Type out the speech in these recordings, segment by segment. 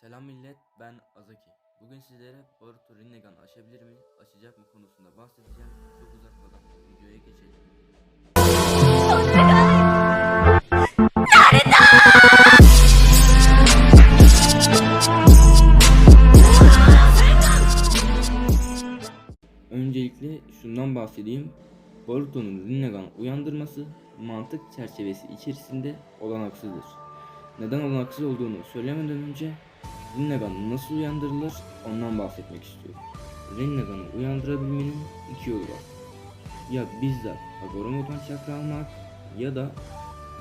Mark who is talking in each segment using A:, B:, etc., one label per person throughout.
A: Selam millet, ben Azaki. Bugün sizlere Boruto Rinnegan aşabilir mi, aşacak mı konusunda bahsedeceğim. Çok uzatmadan videoya geçelim. Öncelikle şundan bahsedeyim. Boruto'nun Rinnegan uyandırması mantık çerçevesi içerisinde olanaksızdır. Neden olanaksız olduğunu söylemeden önce Rinnegan nasıl uyandırılır ondan bahsetmek istiyorum. Rinnegan'ı uyandırabilmenin iki yolu var. Ya bizzat Hagoromo'dan çakra almak ya da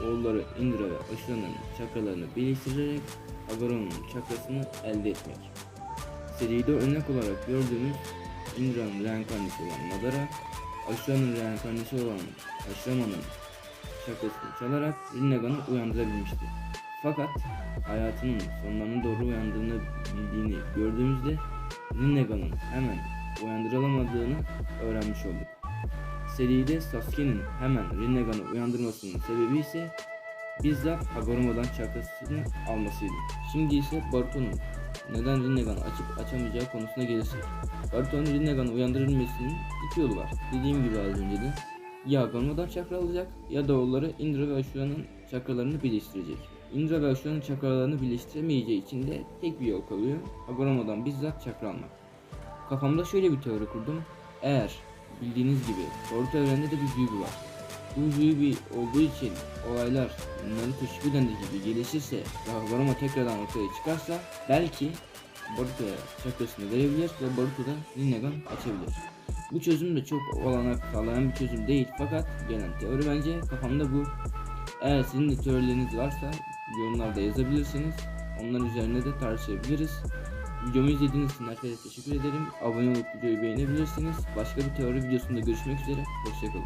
A: oğulları Indra ve Ashura'nın çakralarını birleştirerek Hagoromo'nun çakrasını elde etmek. Seride örnek olarak gördüğümüz Indra'nın reenkarnesi olan Madara, Ashura'nın reenkarnesi olan Ashrama'nın çakrasını çalarak Rinnegan'ı uyandırabilmişti. Fakat hayatının sonlarına doğru uyandığını bildiğini gördüğümüzde Rinnegan'ın hemen uyandırılamadığını öğrenmiş olduk. Seride Sasuke'nin hemen Rinnegan'ı uyandırmasının sebebi ise bizzat Hagoromo'dan çakrasını almasıydı. Şimdi ise Boruto'nun neden Rinnegan'ı açıp açamayacağı konusuna gelirsek. Boruto'nun Rinnegan'ı uyandırabilmesinin iki yolu var. Dediğim gibi az önce de ya Hagoromo'dan çakra alacak ya da oğulları Indra ve Ashura'nın çakralarını birleştirecek. Indra ve Ashura'nın çakralarını birleştiremeyeceği için de tek bir yol kalıyor. Hagoromo'dan bizzat çakra almak. Kafamda şöyle bir teori kurdum. Eğer bildiğiniz gibi Boruto evrende de bir büyü var. Bu büyü olduğu için olaylar Naruto Shippuden'de gibi gelişirse ve Hagoromo tekrardan ortaya çıkarsa belki Boruto'ya çakrasını verebilir ve Boruto da Rinnegan açabilir. Bu çözüm de çok olanak sağlayan bir çözüm değil fakat gelen teori bence kafamda bu. Eğer sizin de teorileriniz varsa yorumlarda yazabilirsiniz. Onlar üzerine de tartışabiliriz. Videomu izlediğiniz için herkese teşekkür ederim. Abone olup videoyu beğenebilirsiniz. Başka bir teori videosunda görüşmek üzere. Hoşçakalın.